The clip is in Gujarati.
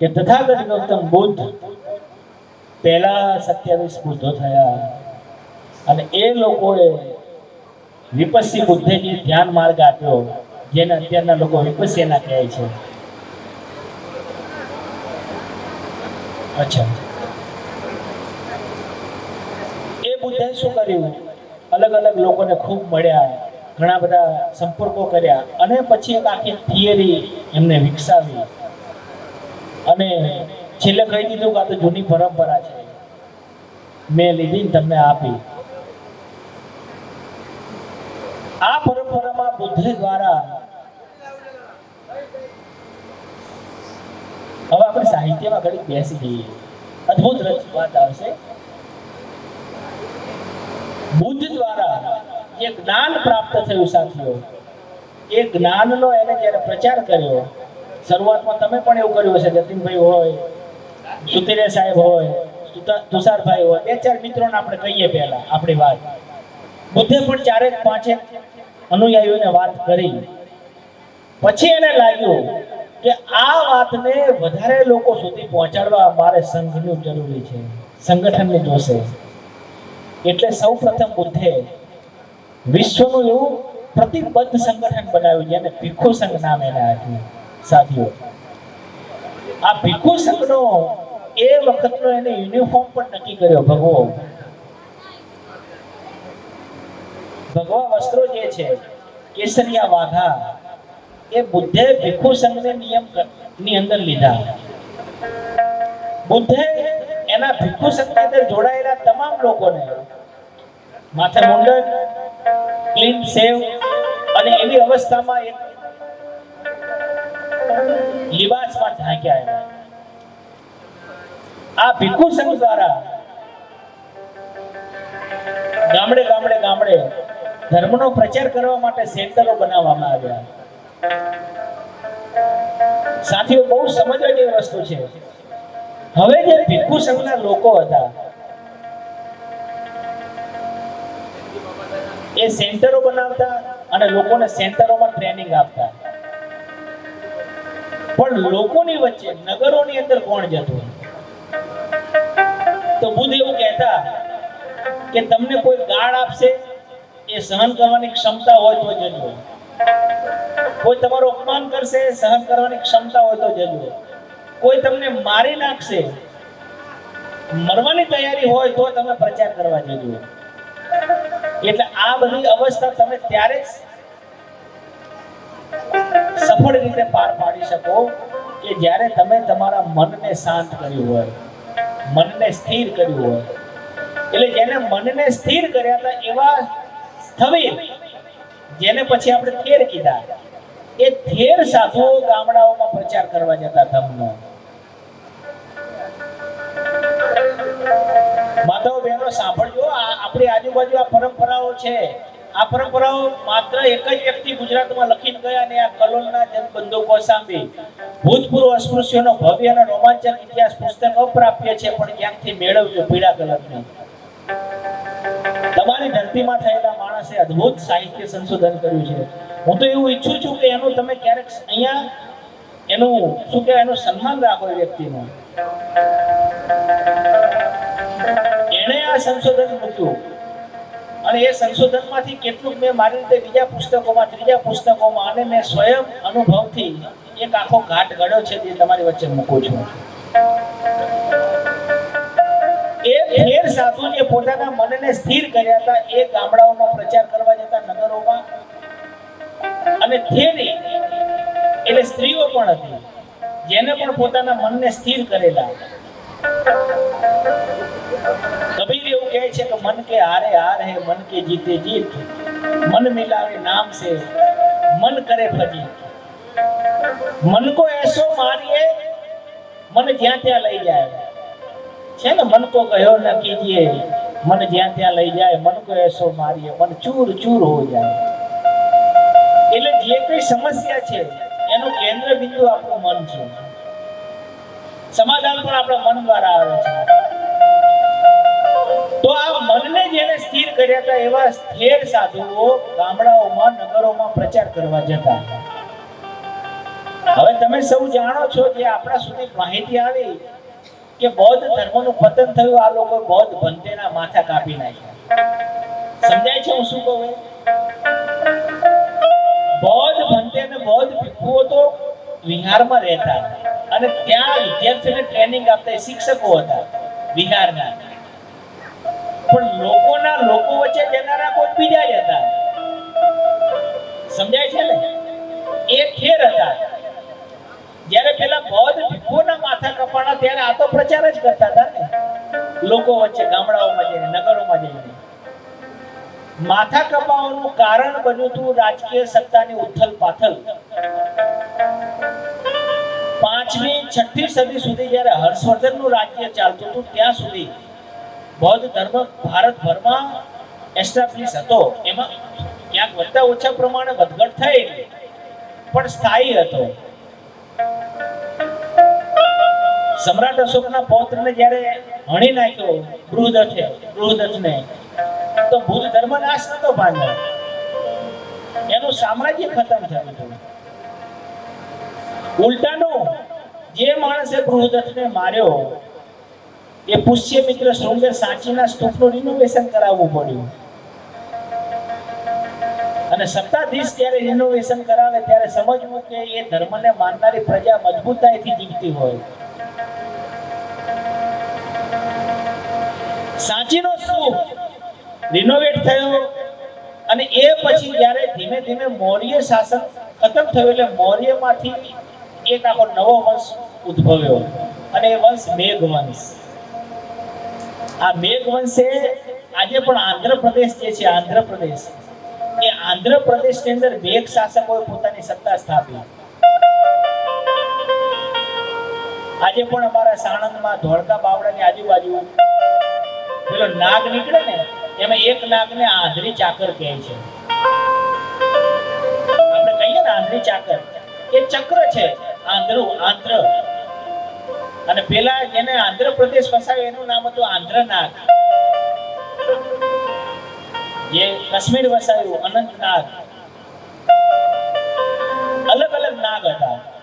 કે તથાગત ગૌતમ બુદ્ધ પહેલા સત્યાવીસ બુદ્ધો થયા. અને એ લોકોએ વિપસ્સી બુદ્ધે જે ધ્યાન માર્ગ આપ્યો, જેને અત્યારના લોકો વિપસ્યના કહે છે. અચ્છા. એ બુદ્ધે શું કર્યું? અલગ અલગ લોકોને ખૂબ મળ્યા, ઘણા બધા સંપર્કો કર્યા અને પછી એક આખી થિયરી એમને વિકસાવી. અને છેલ્લે કહી દીધું કે આ તો જૂની પરંપરા છે. મેં લીધી તમને આપી. આ પરંપરામાં બુદ્ધ દ્વારા હવે આપણે સાહિત્યમાં ઘડી બેસી જઈએ. અદ્ભુત વાત આવશે. બુદ્ધ દ્વારા જે જ્ઞાન પ્રાપ્ત થયું સાથીઓ, એ જ્ઞાનનો એને જ્યારે પ્રચાર કર્યો શરૂઆતમાં તમે પણ એવું કર્યું હશે, જતીનભાઈ હોય સુતિરે સાહેબ હોય તુષારભાઈ હોય, બે ચાર મિત્રોને આપણે કહીએ પહેલા, આપણી વાત. બુદ્ધે પણ ચારેક પાંચેક અનુયાયીઓને વાત કરી. પછી એને લાગ્યું કે આ વાતને વધારે લોકો સુધી પહોંચાડવા મારે સંઘનું જરૂરી છે, સંગઠનની જોશે. એટલે સૌ પ્રથમ બુદ્ધે વિશ્વનું એવું પ્રતિબદ્ધ સંગઠન બનાવ્યું, જેને ભીખુ સંઘ નામે આપ્યું. સાથીઓ, આ ભિક્ષુ સંઘનો એ વખતનો એને યુનિફોર્મ પણ નક્કી કર્યો, ભગવો. ભગવા વસ્ત્રો જે છે, કેસરિયા વાઘા, એ બુદ્ધે ભિક્ષુ સંઘને નિયમની અંદર લીધા. બુદ્ધે એના ભિક્ષુ સંઘની અંદર જોડાયેલા તમામ લોકોને માથે મુંડન, ક્લીન સેવ અને એવી અવસ્થામાં એક લિબાસમાં ઝાંક્યા એના આ ભિક્ષુ સંઘ દ્વારા ગામડે ગામડે ગામડે ધર્મનો પ્રચાર કરવા માટે સેન્ટરો બનાવવામાં આવ્યા. સાથીઓ, બહુ સમજવા જેવી વસ્તુ છે. હવે જે ભિક્ષુ સંઘના લોકો હતા, એ સેન્ટરો બનાવતા અને લોકોને સેન્ટરોમાં ટ્રેનિંગ આપતા. પણ લોકોની વચ્ચે નગરોની અંદર કોણ જતું તો બુદ્ધ એવું કહેતા કે તમને કોઈ ગાળ આપશે, એ સહન કરવાની ક્ષમતા હોય તો જજો. કોઈ તમારું અપમાન કરશે સહન કરવાની ક્ષમતા હોય તો જજો. કોઈ તમને મારી નાખશે, મરવાની તૈયારી હોય તો તમે પ્રચાર કરવા જજો. એટલે આ બધી અવસ્થા તમે ત્યારે જ સફળ રીતે પાર પાડી શકો કે જ્યારે તમે તમારા મનને શાંત કર્યું હોય, મનને સ્થિર કર્યું હોય, એટલે જેને મનને સ્થિર કર્યા હતા એવા સ્થવિર, જેને પછી આપણે થેર કીધા, એ થેર સાધુઓ ગામડાઓમાં પ્રચાર કરવા જતા ધમનો માધવ બહેનો, સાંભળજો આપણી આજુબાજુ આ પરંપરાઓ છે. આ પરંપરાઓ માત્ર એક જ વ્યક્તિ ગુજરાતમાં લખીને ગયા અને આ કલોલના જનબંધુ કોસાંબી ભૂતપૂર્વ અસ્પૃશ્યોનો ભવ્ય અને રોમાંચક ઇતિહાસ પુસ્તક અપ્રાપ્ય છે, પણ ક્યાંકથી મેળવજો પીળા કલરનું તમારી ધરતીમાં થયેલા માણસે અદ્ભુત સાહિત્ય સંશોધન કર્યું છે. હું તો એવું ઈચ્છું છું કે એનું તમે ક્યારેક અહીંયા એનું, શું કહેવાય, એનું સન્માન રાખો વ્યક્તિનું. એણે આ સંશોધન મૂક્યું. અને એ સંશોધનમાંથી કેટલુંક મેં મારી રીતે બીજા પુસ્તકોમાં, ત્રીજા પુસ્તકોમાં અને મેં સ્વયં અનુભવથી એક આખો ઘાટ ઘડ્યો છે તે તમારી વચ્ચે મૂકું છું. એ ફેર જે પોતાના મનને સ્થિર કર્યા હતા. એ ગામડાઓમાં પ્રચાર કરવા જતા નગરોમાં. અને થેરી એટલે સ્ત્રીઓ પણ હતી, જેને પણ પોતાના મનને સ્થિર કરેલા. કબીર એવું કહે છે કે મન કે હારે હાર મન કે જીતે જીત. મન મિલાવે નામ સે, મન કરે ફજી મન કો એસો મારીએ, મન જ્યાં ત્યાં લઈ જાય. છે ને, મન કો કહ્યો ન કીજીએ, મન જ્યાં ત્યાં લઈ જાય, મન કો એસો મારીએ, મન ચૂર ચૂર હો જાય. એટલે જે કઈ સમસ્યા છે, એનું કેન્દ્ર બિંદુ આપણું મન છે. સમાધાન પણ આપણા મન દ્વારા આવે છે. તો આ મનને જેને સ્થિર કર્યા હતા એવા સ્થિર સાધુઓ ગામડાઓમાં, નગરોમાં પ્રચાર કરવા જતા. હવે તમે સૌ જાણો છો જે આપણા સુધી માહિતી આવી કે બૌદ્ધ ધર્મનું પતન થયું, આ લોકો બૌદ્ધ ભંતેના માથા કાપી નાખ્યા. સમજાય છે હું શું કહું? બૌદ્ધ ભંતે અને બૌદ્ધ ભિક્ષુઓ તો વિહારમાં રહેતા અને ત્યાં વિદ્યાર્થીઓને ટ્રેનિંગ આપતા શિક્ષકો હતા, બિહારના. પણ લોકોના લોકો વચ્ચે જનારા કોઈ બીજા જ હતા. સમજાય છે ને? એ ઠેર હતા. જ્યારે પેલા બૌદ્ધ ભિક્ષુઓના માથા કપાણા, ત્યારે આ તો પ્રચાર જ કરતા હતા ને. લોકો વચ્ચે, ગામડાઓમાં જઈને, નગરોમાં જઈને. માથા કપાવાનું કારણ બન્યું હતું રાજકીય સત્તાની ઉથલ પાથલ પાંચમી છઠ્ઠી સદી સુધી જ્યારે હર્ષવર્ધનનું રાજ્ય ચાલતું હતું, ત્યાં સુધી બૌદ્ધ ધર્મ ભારતભરમાં એસ્ટાબ્લિશ હતો. એમાં ક્યાંક વધતા ઓછા પ્રમાણે વધઘટ થઈ, પણ સ્થાયી હતો. સમ્રાટ અશોકના પૌત્રને જ્યારે હણી નાખ્યો બૃહદથે બૃહદથને તો બુદ્ધ ધર્મ નાશ નતો પામ્યો. એનું સામ્રાજ્ય ખતમ થયું હતું. ઉલટાનું જે માણસે બૃહદત્થને માર્યો, એ પુષ્યમિત્ર શૃંગે સાંચીના સ્તૂપનું રિનોવેશન કરાવવું પડ્યું. અને સત્તાધીશ જ્યારે રિનોવેશન કરાવે ત્યારે સમજવું કે એ ધર્મને માનનારી પ્રજા મજબૂતાઈથી જીવતી હોય. સાંચીનો સ્તૂપ રિનોવેટ થયો અને એ પછી જ્યારે ધીમે ધીમે મૌર્ય શાસન ખતમ થયું એટલે મૌર્યમાંથી એક આખો નવો વંશ ઉદ્ભવ્યો. અને એ વંશ મેઘવંશ. આ મેઘવંશે આજે પણ આંધ્રપ્રદેશ જે છે, આંધ્રપ્રદેશ, એ આંધ્રપ્રદેશની અંદર મેઘ શાસકોએ પોતાની સત્તા સ્થાપી. આજે પણ અમારા સાણંદમાં ધોળકા બાવળાની આજુબાજુ પેલો નાગ નીકળે ને, એમાં એક નાગને આંધળી ચાકર કહે છે. આપણે કહીએ ને આંધળી ચાકર, એ ચક્ર છે, આંધ્ર આંધ્ર. અને પેલા જેને આંધ્રપ્રદેશ વસાવ્યો એનું નામ હતું આંધ્રનાગ. જે કાશ્મીર વસાવ્યું અનંતનાગ. અલગ અલગ નાગ હતા.